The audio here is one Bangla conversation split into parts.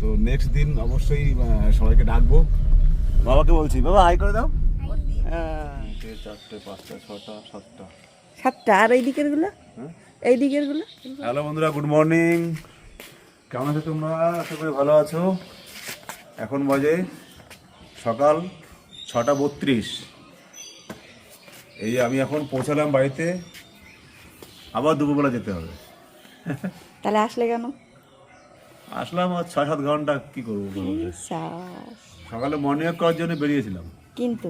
তো নেক্সট দিন অবশ্যই সবাইকে ডাকবো। বাবাকে বলছি বাবা আয় করে দাও। চারটে পাঁচটা ছটা সাতটা সাতটা আর এই দিকেরগুলো? হ্যাঁ? এই দিকেরগুলো? হ্যালো বন্ধুরা গুড মর্নিং কেমন আছো তোমরা? আশা করি ভালো আছো। এখন বাজে সকাল ছটা বত্রিশ। এই আমি এখন পৌঁছালাম বাড়িতে। আবার দুপুরবেলা যেতে হবে। তাহলে আসলে কেন? আসলাম আর ছয় সাত ঘণ্টা কি করব সকালে মর্নিং ওয়াক করার জন্য বেরিয়েছিলাম। কিন্তু?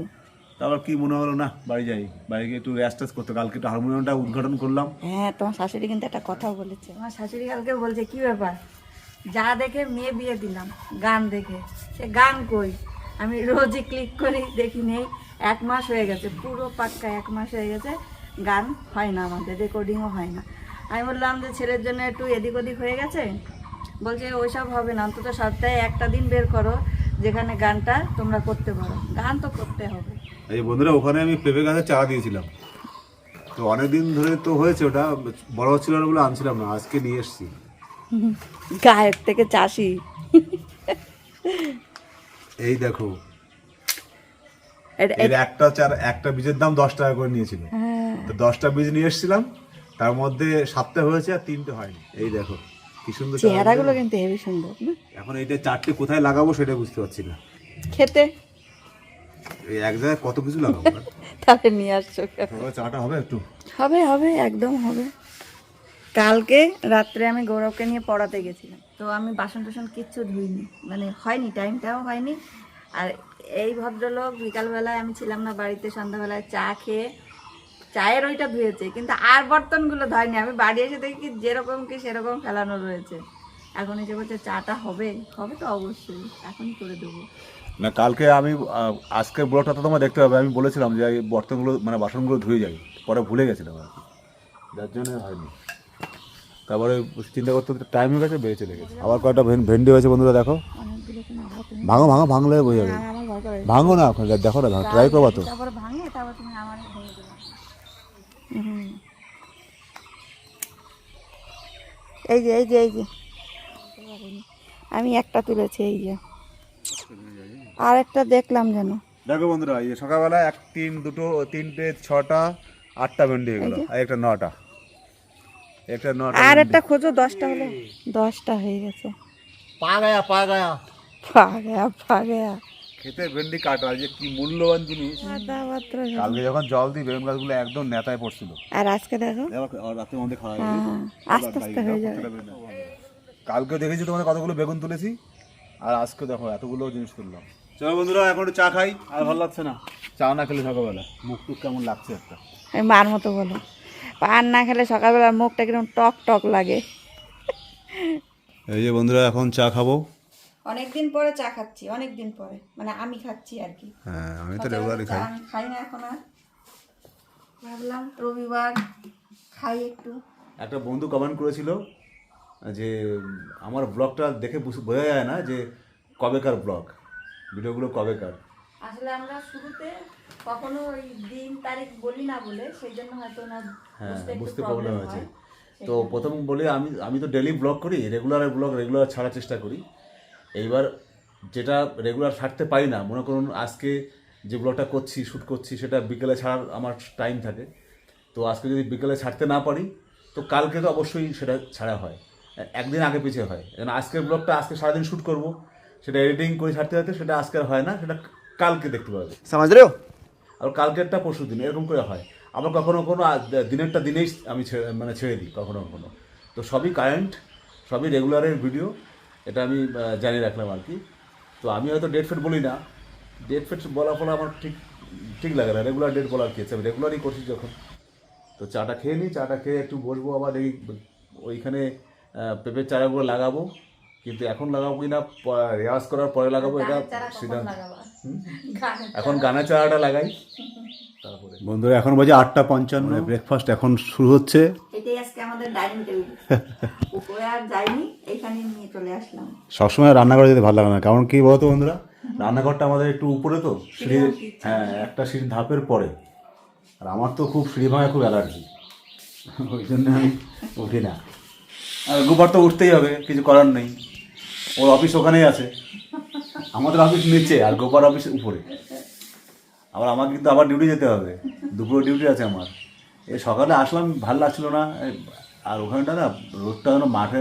তারপর কি মনে হলো না বাড়ি যাই। বাড়ি গিয়ে একটু রেস্ট টেস্ট করতে কালকে একটু হারমোনিয়ামটা উদ্ঘাটন করলাম। হ্যাঁ তোমার শাশুড়ি কিন্তু একটা কথা বলেছে। আমার শাশুড়ি কালকে বলছে কি ব্যাপার? যা দেখে মেয়ে বিয়ে দিলাম গান দেখে। সে গান কই? আমি রোজই ক্লিক করি দেখি নেই। এক মাস হয়ে গেছে পুরো পাক্কা এক মাস হয়ে গেছে। গান হয় না আমাদের রেকর্ডিংও হয় না। আমি বললাম যে ছেলের জন্য একটু এদিক ওদিক হয়ে গেছে? বলছে ওইসব হবে না অন্তত সপ্তাহে একটা দিন বের করো যেখানে গানটা তোমরা করতে পারো। গান তো করতে হবে। এই বন্ধুরা ওখানে আমি পেঁপে গাছে চারা দিয়েছিলাম। তো অনেকদিন ধরে তো হয়েছে ওটা বড় হচ্ছিল না বলে আনছিলাম না আজকে নিয়ে এসেছি। গায়ের থেকে চাষি। এই দেখো এর একটা চার একটা বীজের দাম দশ টাকা করে নিয়েছিল। হ্যাঁ। তো দশটা বীজ নিয়ে এসেছিলাম তার মধ্যে সাতটা হয়েছে আর তিনটে হয়নি। এই দেখো কি সুন্দর চেহারাগুলো কিন্তু হেবি সুন্দর না? এখন এইটা চারটে কোথায় লাগাবো সেটা বুঝতে পারছি না। খেতে। এই এক জায়গায় কত কিছু লাগাবো? তাহলে নিয়ে আসছো চাটা হবে একটু? হবে হবে একদম হবে। কালকে রাত্রে আমি গৌরবকে নিয়ে পড়াতে গেছিলাম। তো আমি বাসন টাসন কিচ্ছু ধুইনি। মানে হয়নি টাইমটাও হয়নি। আর এই ভদ্রলোক বিকালবেলায় আমি ছিলাম না বাড়িতে সন্ধ্যাবেলায় চা খেয়ে চায়ের ওইটা ধুয়েছে কিন্তু আর বর্তনগুলো ধয়নি আমি বাড়ি এসে দেখি কি যেরকম কি সেরকম ফেলানো রয়েছে। এখন এসে বলছে চাটা হবে? হবে তো অবশ্যই এখনই করে দেবো। না কালকে আমি আজকের ব্লগটা তো তোমার দেখতে হবে। আমি বলেছিলাম যে বর্তনগুলো মানে বাসনগুলো ধুয়ে যাই পরে ভুলে গেছিলাম আর কি। যার জন্য হয়নি। তারপরে চিন্তা করতে টাইম হয়ে গেছে বেড়ে চলে গেছে। আবার কয়েকটা ভেন- ভেন্ডি হয়েছে বন্ধুরা দেখো। ভাঙো ভাঙো ভাঙলে বোঝা যাবে। ভাঙো না দেখো না ট্রাই করবা তো তারপর ভাঙে তারপর তুমি আমার ভেঙে দেবে হুম। এই যে এই যে এই যে। আমি একটা তুলেছি এই যে। আর একটা দেখলাম যেন। দেখো বন্ধুরা এই সকালবেলা এক তিন দুটো তিনটে ছটা আটটা ভেন্ডি হয়ে গেল। আর একটা নটা। একটা নটা আর একটা খোঁজো দশটা হলো। দশটা হয়ে গেছে। পা গায়া পা গায়া পা গয়া পা গয়া খেতে ভেন্ডি কাটা যে কি মূল্যবান জিনিস। কালকে যখন জল দিই বেগুন গাছগুলো একদম নেতায় পড়ছিল। আর আজকে দেখো? রাতের মধ্যে খাওয়া হ্যাঁ আস্তে আস্তে হয়ে যাবে। কালকে দেখেছি তোমাদের কতগুলো বেগুন তুলেছি। আর আজকে দেখো এতগুলো জিনিস তুললাম। চলো বন্ধুরা এখন একটু চা খাই আর ভালো লাগছে না? চা না খেলে সকালবেলা। মুখ টুক কেমন লাগছে একটা? মার মতো বলো। পান না খেলে সকালবেলা মুখটা কীরকম টক টক লাগে। এই যে বন্ধুরা এখন চা খাব। অনেকদিন পরে চা খাচ্ছি অনেক দিন পরে। মানে আমি খাচ্ছি আর কি। হ্যাঁ আমি তো রেগুলারই খাই। আমি খাই না এখন আর। ভাবলাম রবিবার খাই একটু। একটা বন্ধু কমেন্ট করেছিল যে আমার ব্লগটা দেখে বুঝ- বোঝা যায় না যে কবেকার ব্লগ ভিডিওগুলো কবেকার। আসলে আমরা শুরুতে কখনো ওই দিন তারিখ বলি না বলে সেই জন্য হয়তো না হ্যাঁ বুঝতে প্রবলেম প্রবলেম হয়েছে। তো প্রথম বলি আমি আমি তো ডেলি ব্লগ করি রেগুলার ব্লগ রেগুলার ছাড়ার চেষ্টা করি। এইবার যেটা রেগুলার ছাড়তে পারি না মনে করুন আজকে যে ব্লগটা করছি শ্যুট করছি সেটা বিকেলে ছাড়ার আমার টাইম থাকে। তো আজকে যদি বিকেলে ছাড়তে না পারি তো কালকে তো অবশ্যই সেটা ছাড়া হয়। একদিন আগে পিছিয়ে হয়। কারণ আজকের ব্লগটা আজকে সারাদিন শ্যুট করব সেটা এডিটিং করে ছাড়তে হয়তো সেটা আজকে হয় না সেটা কালকে দেখতে পাবে। সমাজ আর কালকেরটা পরশু দিন এরকম করে হয়। আবার কখনো কখনো দিনেরটা দিনেই আমি ছেড়ে মানে ছেড়ে দিই কখনো কখনো। তো সবই কারেন্ট সবই রেগুলারের ভিডিও এটা আমি জানিয়ে রাখলাম আর কি। তো আমি হয়তো ডেট ফেট বলি না। ডেট ফেট বলা ফলে আমার ঠিক ঠিক লাগে না। রেগুলার ডেট বলার কি আছে? আমি রেগুলারই করছি যখন। তো চাটা খেয়ে নিই চাটা খেয়ে একটু বসবো আবার এই ওইখানে পেঁপের চারাগুলো লাগাবো। কিন্তু এখন লাগাবো কি না রেওয়াজ করার পরে লাগাবো এটা সিদ্ধান্ত। এখন গানের চারাটা লাগাই। তারপরে। বন্ধুরা এখন বাজে আটটা পঞ্চান্ন। ব্রেকফাস্ট এখন শুরু হচ্ছে। এটাই আজকে আমাদের ডাইনিং টেবিল উপরে আর যাইনি এইখানে নিয়ে চলে আসলাম। সবসময় রান্নাঘরে যেতে ভালো লাগে না। কারণ কি বলতো বন্ধুরা? রান্নাঘরটা আমাদের একটু উপরে তো সিঁড়ি হ্যাঁ একটা সিঁড়ি ধাপের পরে। আর আমার তো খুব সিঁড়ি ভাঙায় খুব অ্যালার্জি। ওই জন্য আমি উঠি না। আর দুবার তো উঠতেই হবে কিছু করার নেই। ওর অফিস ওখানেই আছে। আমাদের অফিস নিচে আর গোপার অফিস উপরে। আবার আমাকে কিন্তু আবার ডিউটি যেতে হবে। দুপুরে ডিউটি আছে আমার। এ সকালে আসলাম ভালো লাগছিল না। আর ওখানটা না রোদটা যেন মাঠে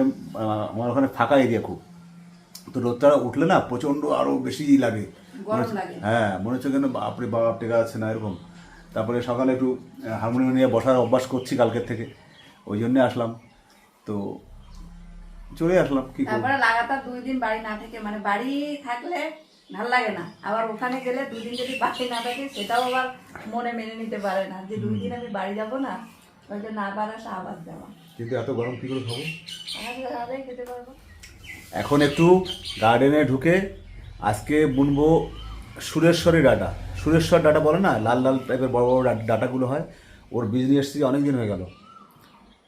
আমার ওখানে ফাঁকা এরিয়া খুব। তো রোদটা উঠলে না প্রচণ্ড আরও বেশি লাগে। হ্যাঁ মনে হচ্ছে কেন বাপরে বাপ টেকা আছে না এরকম। তারপরে সকালে একটু হারমোনিয়াম নিয়ে বসার অভ্যাস করছি কালকের থেকে। ওই জন্যে আসলাম। তো চলে আসলাম কি তারপরে লাগাতার দুই দিন বাড়ি না থেকে মানে বাড়ি থাকলে ভালো লাগে না। আবার ওখানে গেলে দুই দিন যদি বাড়ি না থাকে সেটাও আবার মনে মেনে নিতে পারে না। যে দুই দিন আমি বাড়ি যাব না ওই না আবার আসা আবার যাওয়া কিন্তু এত গরম কী করে খাব? আদায় খেতে পারব। এখন একটু গার্ডেনে ঢুকে আজকে বুনবো সুরেশ্বরী ডাটা। সুরেশ্বর ডাটা বলে না লাল লাল টাইপের বড় বড় ডাটাগুলো হয়। ওর বীজ নিয়ে এসেছি অনেক দিন হয়ে গেল।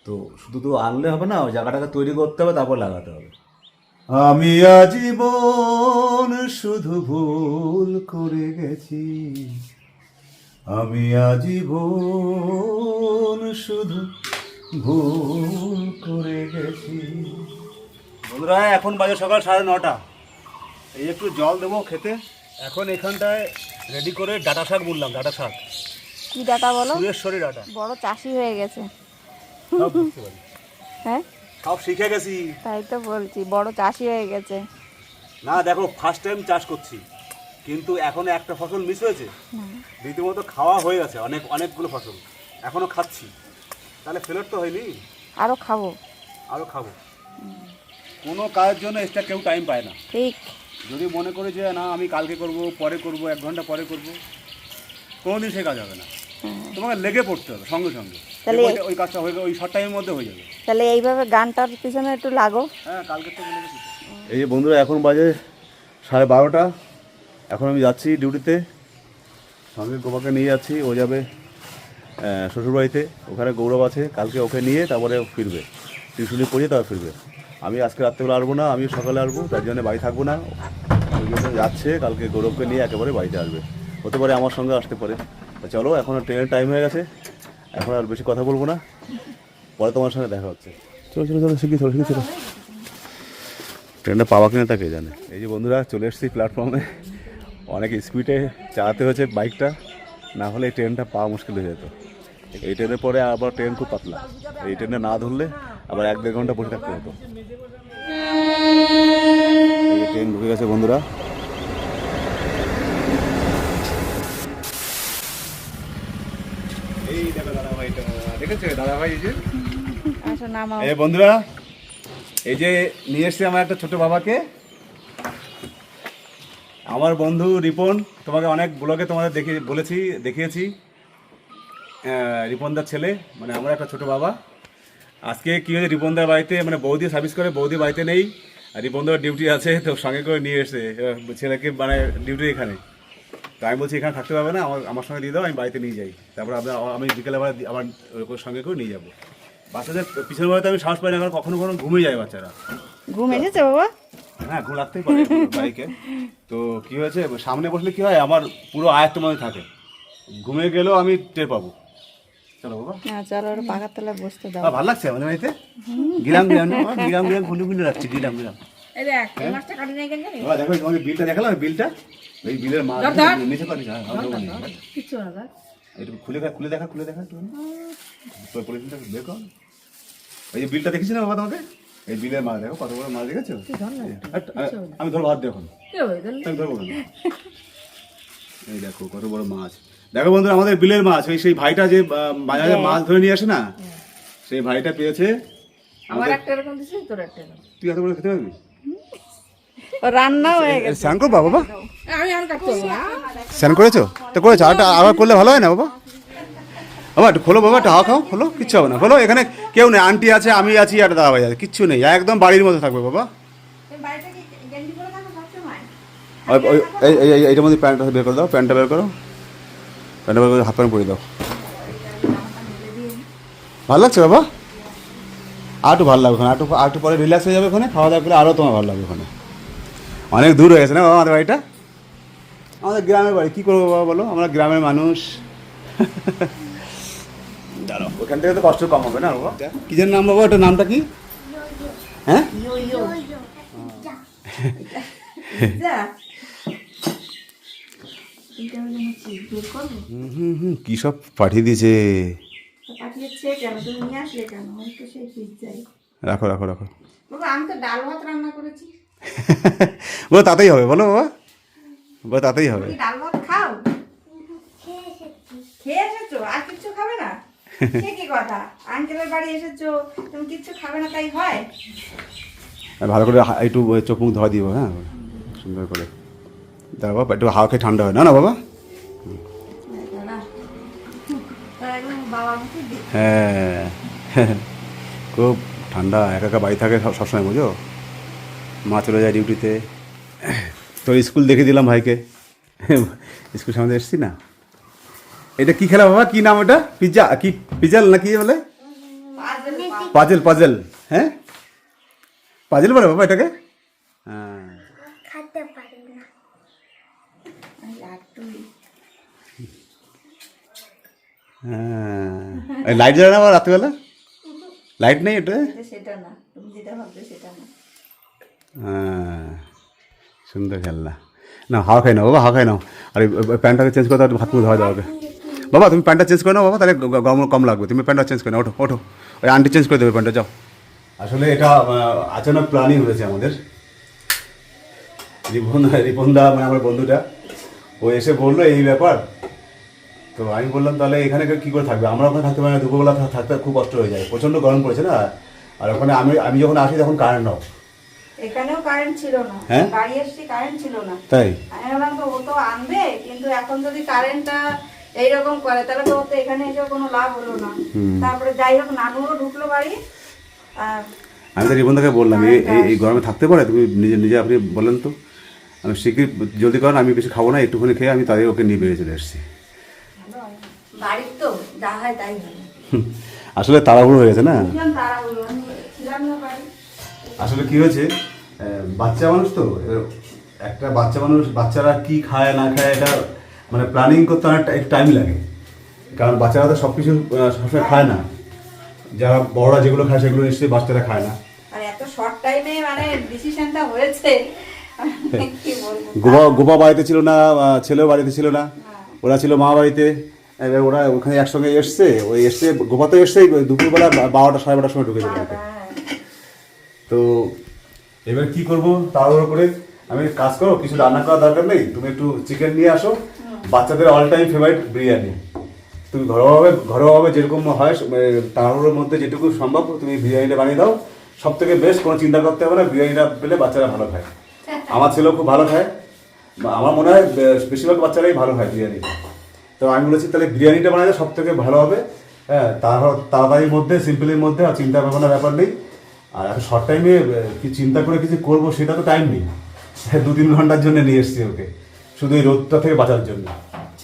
তো শুধু তো আনলে হবে না ওই জায়গাটাকে তৈরি করতে হবে তারপর লাগাতে হবে। আমি আজীবন শুধু ভুল করে গেছি। আমি আজীবন শুধু ভুল করে গেছি। বন্ধুরা এখন বাজে সকাল সাড়ে নটা। এই একটু জল দেবো খেতে। এখন এখানটায় রেডি করে ডাটা শাক বললাম ডাটা শাক। কি ডাটা বলো? সুরেশ্বরী ডাটা। বড় চাষি হয়ে গেছে। হ্যাঁ? সব শিখে গেছি। তাই তো বলছি বড় চাষি হয়ে গেছে। না দেখো ফার্স্ট টাইম চাষ করছি কিন্তু এখনও একটা ফসল মিস হয়েছে। রীতিমতো খাওয়া হয়ে গেছে অনেক অনেকগুলো ফসল। এখনও খাচ্ছি। তাহলে ফেরত তো হয়নি? আরও খাব। আরও খাব। কোনো কাজের জন্য এক্সট্রা কেউ টাইম পায় না। ঠিক। যদি মনে করি যে না আমি কালকে করব পরে করব এক ঘণ্টা পরে করব কোনোদিন সে কাজ হবে না। তোমাকে লেগে পড়তে হবে সঙ্গে সঙ্গে। তাহলে- ওই কাজটা হয়ে ওই শর্ট টাইমের মধ্যে হয়ে যাবে। তাহলে এইভাবে গানটার পিছনে একটু লাগো। হ্যাঁ কালকে তো এই যে বন্ধুরা এখন বাজে সাড়ে বারোটা। এখন আমি যাচ্ছি ডিউটিতে। সঙ্গে গোপাকে নিয়ে যাচ্ছি ও যাবে শ্বশুরবাড়িতে। ওখানে গৌরব আছে কালকে ওকে নিয়ে তারপরে ও ফিরবে। টিউশনি পড়িয়ে তারপর ফিরবে। আমি আজকে রাত্রেবেলা আসব না আমি সকালে আসব তার জন্য বাড়ি থাকব না। ওই জন্য যাচ্ছে কালকে গৌরবকে নিয়ে একেবারে বাড়িতে আসবে। হতে পারে আমার সঙ্গে আসতে পারে। তা চলো এখন ট্রেনের টাইম হয়ে গেছে। এখন আর বেশি কথা বলব না। পরে তোমার সঙ্গে দেখা হচ্ছে। চলো চলো চলো শিখি চলো শিখি চলো। ট্রেনটা পাওয়া কিনা তাকে জানে? এই যে বন্ধুরা চলে এসেছি প্ল্যাটফর্মে। অনেক স্পিডে চালাতে হয়েছে বাইকটা। না হলে এই ট্রেনটা পাওয়া মুশকিল হয়ে যেত। এই ট্রেনের পরে আবার ট্রেন খুব পাতলা। এই ট্রেনে না ধরলে আবার এক দেড় ঘণ্টা বসে থাকতে হতো। এই ট্রেন ঢুকে গেছে বন্ধুরা। এই দেখো দাদা দেখেছ দাদা এই যে? এই বন্ধুরা এই যে নিয়ে এসছি আমার একটা ছোট বাবাকে। আমার বন্ধু রিপন তোমাকে অনেক ব্লগে তোমাদের দেখে বলেছি দেখিয়েছি। রিপনদার ছেলে মানে আমার একটা ছোট বাবা। আজকে কী হয়েছে রিপনদার বাড়িতে মানে বৌদি সার্ভিস করে বৌদি বাড়িতে নেই। আর রিপনদার ডিউটি আছে তো সঙ্গে করে নিয়ে এসে ছেলেকে মানে ডিউটি এখানে। তো আমি বলছি এখানে থাকতে পারবে না আমার আমার সঙ্গে দিয়ে দাও আমি বাড়িতে নিয়ে যাই। তারপর আপনার আমি বিকেলে আবার আমার ওর সঙ্গে করে নিয়ে যাব। বাচ্চাদের পিছনের বাড়িতে আমি সাহস পাই না কারণ কখনো কখনো ঘুমিয়ে যায় বাচ্চারা। ঘুম এসেছে বাবা? হ্যাঁ ঘুম লাগতেই পারে বাইকে তো কি হয়েছে সামনে বসলে কি হয় আমার পুরো আয়ত্ত মধ্যে থাকে। ঘুমিয়ে গেলেও আমি টের পাবো। চলো বাবা। হ্যাঁ চলো ওর পাকার তলায় বসতে দাও। ভালো লাগছে আমাদের বাড়িতে? গিলাম গিলাম গিলাম গিলাম গুন্ডু গুন্ডু রাখছি গিলাম গিলাম। এই দেখ বিলটা দেখালাম বিলটা। এই বিলের মাছ নিচে হ্যাঁ হ্যাঁ, না। ধর। একটু খুলে খুলে দেখা খুলে দেখা একটু। তোর পলিথিনটা বের কর। এই যে বিলটা দেখেছি না বাবা তোমাকে? এই বিলের মাছ দেখো কত বড় মাছ দেখেছ? আমি হবে তাহলে? আমি ধরবো এই দেখো কত বড় মাছ। দেখো বন্ধুরা আমাদের বিলের মাছ ওই সেই ভাইটা যে বাজারে মাছ ধরে নিয়ে আসে না সেই ভাইটা পেয়েছে আমার একটা এরকম দিছে তোর একটা তুই এত বড় খেতে পারবি? রান্না হয়ে গেছে। স্নান করবা বাবা স্নান করেছ? তো করেছ? আরটা আবার করলে ভালো হয় না বাবা? বাবা একটু খোলো বাবা একটু হাওয়া খাও খোলো কিচ্ছু হবে না। খোলো এখানে কেউ নেই আন্টি আছে আমি আছি আর দাদা ভাই আছে কিচ্ছু নেই। একদম বাড়ির মতো থাকবে বাবা। এইটার মধ্যে প্যান্টটা বের করে দাও প্যান্টটা বের করো। প্যান্টটা বের করে হাফ প্যান্ট পরে দাও। ভালো লাগছে বাবা? আর একটু ভালো লাগবে ওখানে আর একটু আর একটু পরে রিল্যাক্স হয়ে যাবে ওখানে খাওয়া দাওয়া করে আরও তোমার ভালো লাগবে ওখানে। অনেক দূর হয়ে গেছে না বাবা আমাদের বাড়িটা? আমাদের গ্রামের বাড়ি। কী করব বাবা বলো? আমরা গ্রামের মানুষ। ওখান থেকে তো কষ্ট কম হবে না বাবা? কিসের নাম বাবা? ওটার নামটা কি? হ্যাঁ? কী সব পাঠিয়ে দিয়েছে? রাখো রাখো রাখো। আমি তো ডাল ভাত রান্না করেছি। বলো তাতেই হবে বলো বাবা। বলো তাতেই হবে। ডাল ভাত খাও? খেয়ে এসেছ? আর কিচ্ছু খাবে না? সে কি কথা? আঙ্কেলের বাড়ি এসেছ তুমি কিচ্ছু খাবে না তাই হয়? ভালো করে একটু চোখ মুখ ধোয়া দিব হ্যাঁ? সুন্দর করে। দাঁড়া বাবা একটু হাওয়া খেয়ে ঠান্ডা হয়। না না বাবা? হ্যাঁ। খুব ঠান্ডা একা একা বাড়ি থাকে সব সবসময় বুঝো মা চলে যায় ডিউটিতে। তো স্কুল দেখে দিলাম ভাইকে। স্কুল সামনে এসছি না। এটা কি খেলা বাবা? কি নাম ওটা? পিজ্জা কি পিজাল না কি বলে? Puzzle puzzle. হ্যাঁ? পাজেল বলে বাবা এটাকে? হ্যাঁ। হ্যাঁ। লাইট জ্বালে না আবার রাত্রিবেলা? লাইট নেই এটা সেটা না। তুমি যেটা ভাবছ সেটা না। হ্যাঁ সুন্দর খেলনা না হাওয়া খাই নাও বাবা হাওয়া খাই নাও আর প্যান্টটাকে চেঞ্জ করে দাও হাত মুখ ধোয়া হবে বাবা তুমি প্যান্টটা চেঞ্জ করে নাও বাবা তাহলে গরম কম লাগবে তুমি প্যান্টটা চেঞ্জ করে নাও ওঠো ওঠো ওই আন্টি চেঞ্জ করে দেবে প্যান্টটা যাও আসলে এটা আচানক প্ল্যানিং হয়েছে আমাদের রিপন রিপনদা মানে আমার বন্ধুটা ও এসে বলল এই ব্যাপার তো আমি বললাম তাহলে এখানে কী করে থাকবে আমরা ওখানে থাকতে পারি না দুপুরবেলা থাকতে খুব কষ্ট হয়ে যায় প্রচণ্ড গরম পড়েছে না আর ওখানে আমি আমি যখন আসি তখন কারেন্ট নাও এখানেও কারেন্ট ছিল না। হ্যাঁ? বাড়ি এসছি কারেন্ট ছিল না। তাই? আমি ভাবলাম তো ও তো আনবে কিন্তু এখন যদি কারেন্টটা এইরকম করে তাহলে তো তো এখানে এসে কোনো লাভ হলো না। তারপরে যাই হোক নানুরও ঢুকলো বাড়ি। আর আমি তো রিবনদাকে বললাম এই এই- গরমে থাকতে পারে? তুমি নিজে নিজে আপনি বলেন তো। আমি শিগগির জলদি করেন আমি কিছু খাব না একটুখানি খেয়ে আমি তাদের ওকে নিয়ে বেরিয়ে চলে এসেছি বাড়ির তো যা হয় তাই আসলে তাড়াহুড়ো হয়ে গেছে না? আসলে কি হয়েছে? বাচ্চা মানুষ তো একটা বাচ্চা মানুষ বাচ্চারা কি খায় না খায় এটা মানে প্ল্যানিং করতে অনেক টাইম লাগে। কারণ বাচ্চারা তো সব কিছু সবসময় খায় না। যারা বড়রা যেগুলো খায় সেগুলো নিশ্চয়ই বাচ্চারা খায় না। আর এত শর্ট টাইমে মানে ডিসিশনটা হয়েছে। গোপা গোপা বাড়িতে ছিল না ছেলেও বাড়িতে ছিল না। ওরা ছিল মা বাড়িতে। এবার ওরা ওখানে একসঙ্গে এসছে ওই এসছে গোপা তো এসছে দুপুরবেলা বারোটা সাড়ে বারোটার সময় ঢুকেছে হ্যাঁ। তো এবার কি করব? তাড়াহুড়ো করে আমি কাজ করো কিছু রান্না করার দরকার নেই তুমি একটু চিকেন নিয়ে আসো। বাচ্চাদের অল টাইম ফেভারিট বিরিয়ানি। তুমি ঘরোয়াভাবে ঘরোয়াভাবে যেরকম হয় তাড়াহুড়োর মধ্যে যেটুকু সম্ভব তুমি বিরিয়ানিটা বানিয়ে দাও। সব থেকে বেস্ট কোনো চিন্তা করতে হবে না বিরিয়ানিটা পেলে বাচ্চারা ভালো খায়। আমার ছেলেও খুব ভালো খায়। আমার মনে হয় বেশিরভাগ বাচ্চারাই ভালো খায় বিরিয়ানি। তো আমি বলেছি তাহলে বিরিয়ানিটা বানালে সব থেকে ভালো হবে। হ্যাঁ তাড়াতাড়ির মধ্যে সিম্পলের মধ্যে আর চিন্তা ভাবনার ব্যাপার নেই। আর এখন শর্ট টাইমে কি চিন্তা করে কিছু করব সেটা তো টাইম নেই। দু তিন ঘণ্টার জন্য নিয়ে এসছি ওকে। শুধু এই রোদটা থেকে বাঁচার জন্য।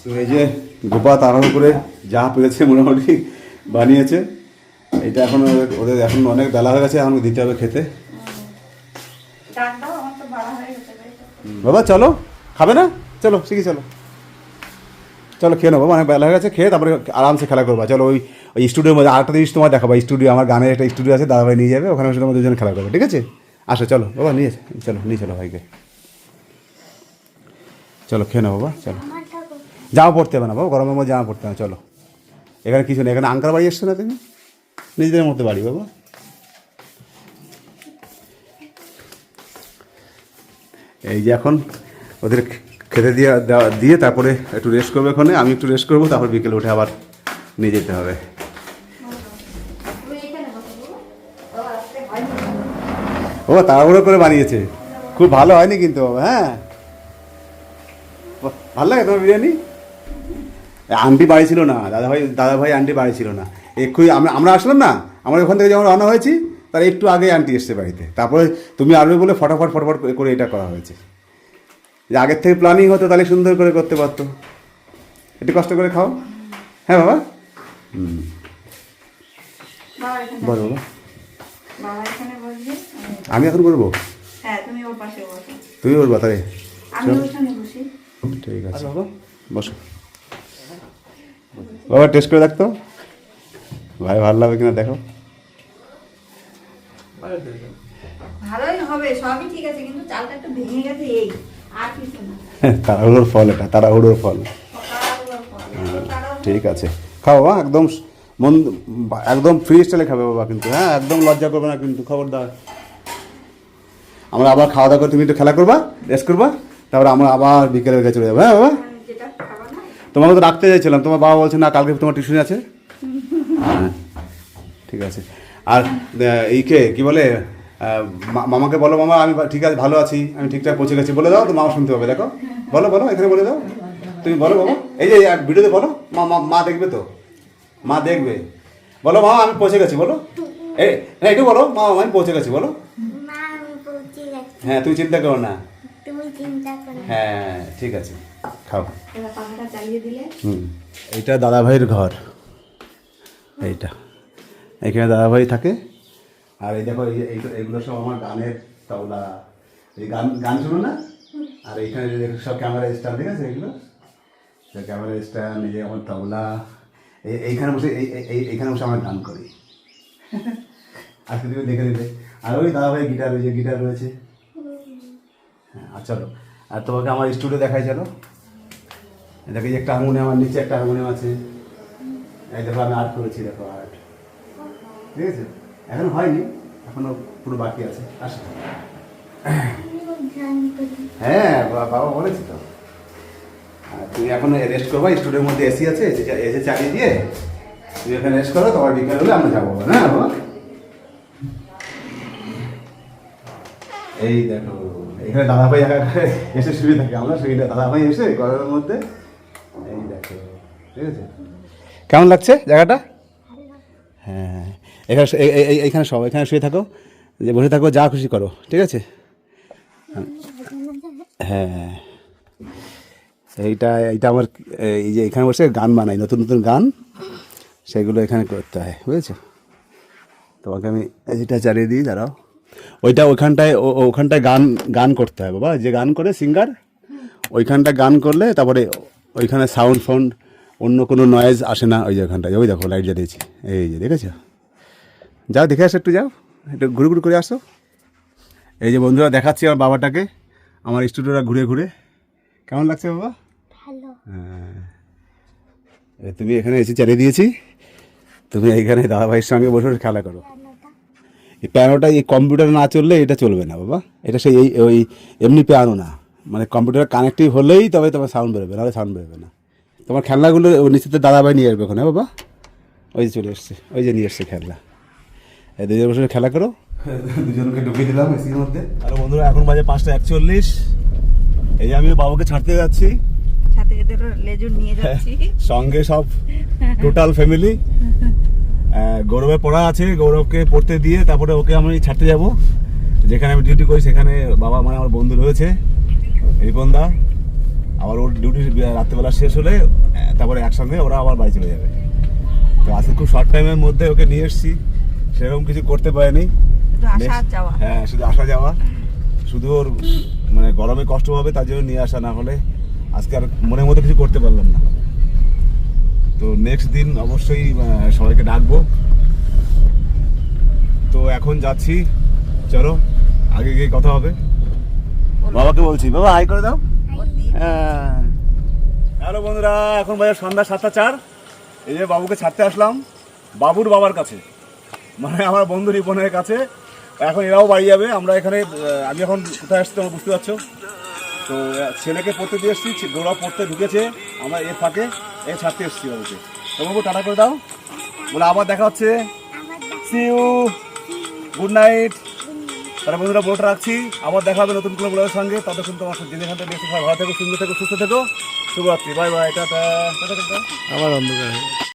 তো এই যে গোপা তাড়াহুড়ো করে যা পেরেছে মোটামুটি বানিয়েছে এটা এখন ওদের- এখন অনেক বেলা হয়ে গেছে এখন দিতে হবে খেতে। হয়ে। বাবা চলো। খাবে না? চলো শিখি চলো। চলো খেয়ে নেব। অনেক বেলা হয়ে গেছে খেয়ে তারপরে আরামসে খেলা করবা। চলো ওই ওই স্টুডিওর মধ্যে আরেকটা জিনিস তোমার দেখাবো। স্টুডিও আমার গানের একটা স্টুডিও আছে দাদাভাই নিয়ে যাবে ওখানে বসে তোমার দুজন খেলা করবে ঠিক আছে? আসো চলো বাবা নিয়ে চলো নিয়ে চলো ভাইকে। চলো খেয়ে নেব বাবা চলো। জামা পড়তে হবে না বাবা গরমের মধ্যে জামা পড়তে হবে চলো। এখানে কিছু নেই এখানে আঙ্কার বাড়ি এসছো না তুমি? নিজেদের মধ্যে বাড়ি বাবা। এই যে এখন ওদের খেতে দিয়ে দিয়ে তারপরে একটু রেস্ট করবে ওখানে আমি একটু রেস্ট করব, তারপর বিকেলে উঠে আবার নিয়ে যেতে হবে। ও, তাড়াহুড়ো করে বানিয়েছে। খুব ভালো হয়নি কিন্তু হ্যাঁ। ভালো লাগে তোমার বিরিয়ানি? আন্টি বাড়ি ছিল না, দাদাভাই দাদাভাই আন্টি বাড়ি ছিল না। এক্ষুনি আমরা আমরা আসলাম না, আমরা ওখান থেকে যখন রওনা হয়েছি, তার একটু আগে আন্টি এসছে বাড়িতে। তারপরে তুমি আসবে বলে ফটাফট ফটাফট করে এটা করা হয়েছে। যে আগের থেকে প্ল্যানিং হতো তাহলে সুন্দর করে করতে পারতো। একটু কষ্ট করে খাও। হ্যাঁ বাবা? হুম। বলো বাবা। বাবা এখানে বসবে? আমি- এখন করব হ্যাঁ তুমি ওর পাশে বলবা তাহলে। আমি ঠিক আছে। বাবা? বসো। বাবা টেস্ট করে দেখতো ভাই ভালো লাগবে কিনা দেখো। ভালোই হবে সবই ঠিক আছে কিন্তু চালটা একটু ভেঙে গেছে এই। তাড়াহুড়োর ফল এটা তাড়াহুড়োর ফল। সকালবেলা ঠিক আছে। খাও বাবা একদম মন একদম ফ্রি স্টাইলে খাবে বাবা কিন্তু হ্যাঁ একদম লজ্জা করবে না কিন্তু খবরদার। আমরা আবার খাওয়া দাওয়া করে তুমি একটু খেলা করবা রেস্ট করবা তারপরে আমরা আবার বিকেলের কাছে চলে যাব হ্যাঁ বাবা? তোমাকে তো রাখতে চাইছিলাম তোমার বাবা বলছে না কালকে তোমার টিউশন আছে। হ্যাঁ ঠিক আছে। আর এই কে কী বলে? মামাকে বলো মামা আমি ঠিক আছে ভালো আছি আমি ঠিকঠাক পৌঁছে গেছি। বলে দাও তো মামা শুনতে হবে দেখো। বলো বলো এখানে বলে দাও। তুমি বলো বাবা এই যে ভিডিওতে বলো মা মা- দেখবে তো? মা দেখবে। বলো মামা আমি পৌঁছে গেছি বলো। এই না একটু বলো মা আমি পৌঁছে গেছি বলো। মা আমি পৌঁছে গেছি। হ্যাঁ তুমি চিন্তা করো না। তুমি চিন্তা করো হ্যাঁ ঠিক আছে। খাও। এবার পাখাটা চালিয়ে দিলে? হুম। এইটা দাদাভাইয়ের ঘর। এইটা। এখানে দাদাভাই থাকে। আর এই দেখো, এই এই- এইগুলো সব আমার গানের তবলা। এই গান গান শুনো না? আর এইখানে দেখো, সব ক্যামেরা স্ট্যান্ড ঠিক আছে? এগুলো ক্যামেরা স্ট্যান্ড এই যে আমার তবলা। এই এইখানে বসে এই এই- এই এইখানে বসে আমরা গান করি। আজকে তুমি দেখে নিলে। আর ওই দাদা ভাই গিটার রয়েছে গিটার রয়েছে। হ্যাঁ আর চলো। আর তোমাকে আমার স্টুডিও দেখাই, চলো। দেখো যে একটা হারমোনিয়াম আর নিচে একটা হারমোনিয়াম আছে। এই দেখো, আমি আর্ট করেছি, দেখো আর্ট ঠিক আছে? এখনও হয়নি, এখনও পুরো বাকি আছে, আসো। হ্যাঁ বাবা বলেছি তো। তুমি এখন রেস্ট করবা, স্টুডিওর মধ্যে এসি আছে এসে চালিয়ে দিয়ে তুমি এখানে রেস্ট করো, তোমার বিকেল হলে আমরা যাব না বাবা? এই দেখো, এখানে দাদাভাই একা একা এসে শুয়ে থাকে, আমরা শুয়ে দাদাভাই এসে গরমের মধ্যে, এই দেখো, ঠিক আছে? কেমন লাগছে জায়গাটা? হ্যাঁ। এখানে এইখানে সব, এখানে শুয়ে থাকো, যে বসে থাকো, যা খুশি করো, ঠিক আছে? হ্যাঁ। এইটা এইটা আমার এই যে এখানে বসে গান বানাই, নতুন নতুন গান, সেগুলো এখানে করতে হয়, বুঝেছ? তোমাকে আমি এইটা চালিয়ে দিই, দাঁড়াও। ওইটা ওইখানটায় ওখানটায় গান গান করতে হয়, বাবা। যে গান করে সিঙ্গার ওইখানটায় গান করলে তারপরে ওইখানে সাউন্ড ফাউন্ড অন্য কোনো নয়েজ আসে না, ওই যে ওখানটায়। ওই দেখো লাইট জ্বালিয়েছি। এই যে, দেখেছ? যাও দেখে আসো একটু যাও। একটু ঘুরে ঘুরে করে আসো। এই যে বন্ধুরা দেখাচ্ছি আমার বাবাটাকে। আমার স্টুডিওটা ঘুরে ঘুরে। কেমন লাগছে বাবা? ভালো। হ্যাঁ। তুমি এখানে এসে চালিয়ে দিয়েছি। তুমি এইখানে দাদাভাইয়ের সঙ্গে বসে বসে খেলা করো। এই পিয়ানোটা এই কম্পিউটার না চললে এটা চলবে না বাবা। এটা সেই এই ওই এমনি পিয়ানো না। মানে কম্পিউটার কানেক্টিভ হলেই তবে তোমার সাউন্ড বেরোবে নাহলে সাউন্ড বেরোবে না। তোমার খেলনাগুলো নিশ্চিত দাদাভাই নিয়ে আসবে ওখানে বাবা। ওই যে চলে এসছে ওই যে নিয়ে এসছে খেলনা। দুজন বসে খেলা করো। দুজনকে ঢুকিয়ে দিলাম এসির মধ্যে। হ্যালো বন্ধুরা এখন বাজে পাঁচটা একচল্লিশ। এই যে আমি বাবুকে ছাড়তে যাচ্ছি। নিয়ে যাচ্ছি। সঙ্গে সব টোটাল ফ্যামিলি গৌরবের পড়া আছে গৌরবকে পড়তে দিয়ে তারপরে ওকে আমি ছাড়তে যাব। যেখানে আমি ডিউটি করি সেখানে বাবা মানে আমার বন্ধু রয়েছে রিপন দা। আবার ওর ডিউটি রাত্রেবেলা শেষ হলে তারপরে একসঙ্গে ওরা আবার বাড়ি চলে যাবে। তো আজকে খুব শর্ট টাইমের মধ্যে ওকে নিয়ে এসেছি। সেরকম কিছু করতে পারিনি। হ্যাঁ শুধু আসা যাওয়া। শুধু ওর মানে গরমে কষ্ট হবে তার জন্য নিয়ে আসা না হলে আজকে আর মনের মতো কিছু করতে পারলাম না। তো নেক্সট দিন অবশ্যই সবাইকে ডাকবো। তো এখন যাচ্ছি। চলো আগে গিয়ে কথা হবে। বাবাকে বলছি বাবা আয় করে দাও। হ্যাঁ। হ্যালো বন্ধুরা এখন বাজার সন্ধ্যা সাতটা চার। এই যে বাবুকে ছাড়তে আসলাম বাবুর বাবার কাছে। মানে আমার বন্ধু রিপনের কাছে। এখন এরাও বাড়ি যাবে। আমরা এখানে আমি এখন কোথায় আসছি তোমরা বুঝতে পারছ? তো ছেলেকে পড়তে দিয়ে এসেছি দৌড়া পড়তে ঢুকেছে। আমরা এর ফাঁকে, এ ছাড়তে এসেছি বাবুকে। তো বাবু, টাটা করে দাও। বলে আবার দেখা হচ্ছে। সি ইউ গুড নাইট তাহলে বন্ধুরা, বলটা রাখছি। আবার দেখা হবে নতুন কোনো ব্লগের সঙ্গে। ততক্ষণ তোমার সাথে যেখানটা দেখতে ভালো থেকো, সুন্দর থেকো, সুস্থ থেকো। শুভরাত্রি। বাই বাই টাটা। আমার অন্ধকার